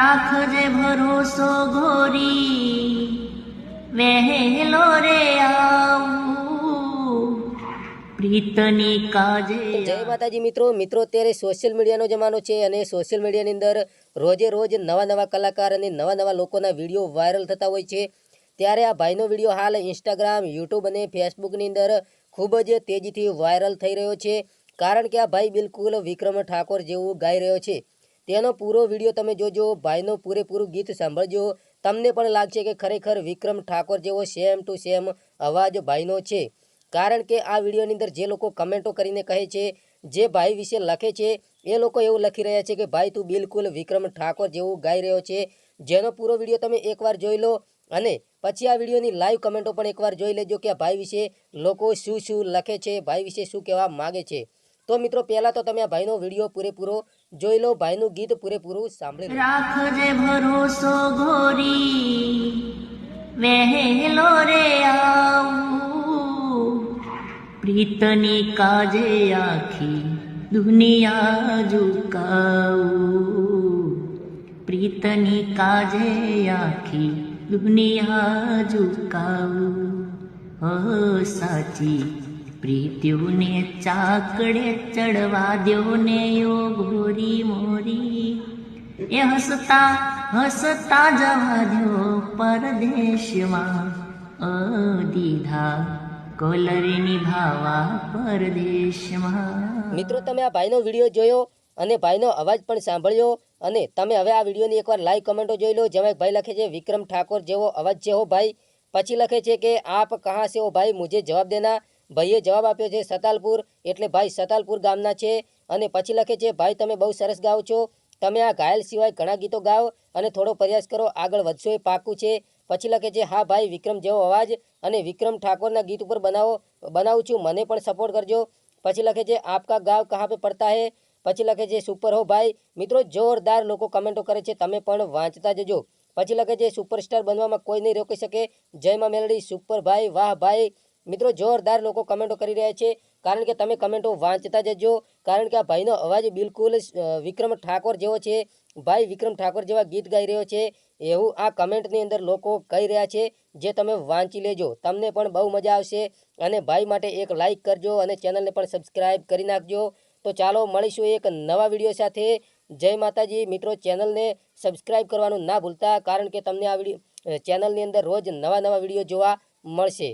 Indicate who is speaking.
Speaker 1: રાખજે ભરોસો ગોરી, વહેલો રે
Speaker 2: જય માતાજી મિત્રો. મિત્રો, અત્યારે સોશિયલ મીડિયાનો જમાનો છે અને સોશિયલ મીડિયાની અંદર રોજે રોજ નવા નવા કલાકાર અને નવા નવા લોકોના વીડિયો વાયરલ થતા હોય છે. ત્યારે આ ભાઈનો વીડિયો હાલ ઇન્સ્ટાગ્રામ યુટ્યુબ અને ફેસબુકની અંદર ખૂબ જ તેજીથી વાયરલ થઈ રહ્યો છે. કારણ કે આ ભાઈ બિલકુલ વિક્રમ ઠાકોર જેવું ગાઈ રહ્યો છે. તેનો પૂરો વીડિયો તમે જોજો, ભાઈનો પૂરેપૂરું ગીત સાંભળજો. તમને પણ લાગશે કે ખરેખર વિક્રમ ઠાકોર જેવો સેમ ટુ સેમ અવાજ ભાઈનો છે. કારણ કે આ વિડીયોની અંદર જે લોકો કમેન્ટો કરીને કહે છે, જે ભાઈ વિશે લખે છે, એ લોકો એવું લખી રહ્યા છે કે, ભાઈ, તું બિલકુલ વિક્રમ ઠાકોર જેવું ગાઈ રહ્યો છે. જેનો પૂરો વીડિયો તમે એકવાર જોઈ લો અને પછી આ વિડીયોની લાઈવ કમેન્ટો પણ એકવાર જોઈ લેજો કે ભાઈ વિશે લોકો શું શું લખે છે, ભાઈ વિશે શું કહેવા માગે છે. તો મિત્રો, પહેલાં તો તમે આ ભાઈનો વીડિયો પૂરેપૂરો જોઈ લો, ભાઈનું ગીત પૂરેપૂરું સાંભળી
Speaker 1: રાખજે ભરોસો ગોરી, વહેલો રે પ્રીતની કાજે આખી દુનિયા ઝુકાવું. પ્રીતની કાજે આખી દુનિયા ઝુકાવું. હ, સાચી પ્રીત્યુને ચાકડે ચડવા દ્યો ને યો ગોરી મોરી એ હસતા હસતા જવા દ્યો પરદેશમાં અદીધા કોલરીની ભાવા પરદેશમાં
Speaker 2: મિત્રો, તમે આ ભાઈનો વીડિયો જોયો અને ભાઈનો અવાજ પણ સાંભળ્યો અને તમે હવે આ વિડીયોની એકવાર લાઈવ કમેન્ટો જોઈ લો, જેમાં ભાઈ લખે છે, વિક્રમ ઠાકોર જેવો અવાજ છે. હો ભાઈ, પછી લખે છે કે, આપ કહા સે હો ભાઈ, મુજે જવાબ દેના. ભાઈએ જવાબ આપ્યો છે સતાલપુર. એટલે ભાઈ, સતાલપુર ગામના છે અને પછી લખે છે, ભાઈ, તમે બહુ સરસ ગાઓ છો. તમે આ ઘાયલ સિવાય ઘણા ગીતો ગાઓ અને થોડો પ્રયાસ કરો, આગળ વધશો એ પાકું છે. પછી લખે છે, હા, ભાઈ, વિક્રમ જેવો અવાજ અને વિક્રમ ઠાકોરના ગીત ઉપર બનાવો, બનાવું છું. મને પણ સપોર્ટ કરજો. પછી લખે છે, આપકા ગાવ કહા પે પડતા હે? પછી લખે છે, સુપર હો ભાઈ. મિત્રો, જોરદાર લોકો કમેન્ટો કરે છે, તમે પણ વાંચતા જજો. પછી લખે છે, સુપરસ્ટાર બનવામાં કોઈ નહીં રોકી શકે. જયમાં મેલડી, સુપર ભાઈ, વાહ ભાઈ. મિત્રો, જોરદાર લોકો કમેન્ટો કરી રહ્યા છે. કારણ કે તમે કમેન્ટો વાંચતા જજો. કારણ કે આ ભાઈનો અવાજ બિલકુલ વિક્રમ ઠાકોર જેવો છે. ભાઈ વિક્રમ ઠાકોર જેવા ગીત ગાઈ રહ્યો છે. એવું આ કમેન્ટની અંદર લોકો કહી રહ્યા છે જે તમે વાંચી લેજો. તમને પણ બહુ મજા આવશે. અને ભાઈ માટે એક લાઇક કરજો અને ચેનલને પણ સબસ્ક્રાઈબ કરી નાખજો. તો ચાલો મળીશું એક નવા વીડિયો સાથે. જય માતાજી. મિત્રો, ચેનલને સબસ્ક્રાઈબ કરવાનું ના ભૂલતા. કારણ કે તમને આ વીડિયો ચેનલની અંદર રોજ નવા નવા વીડિયો જોવા મળશે.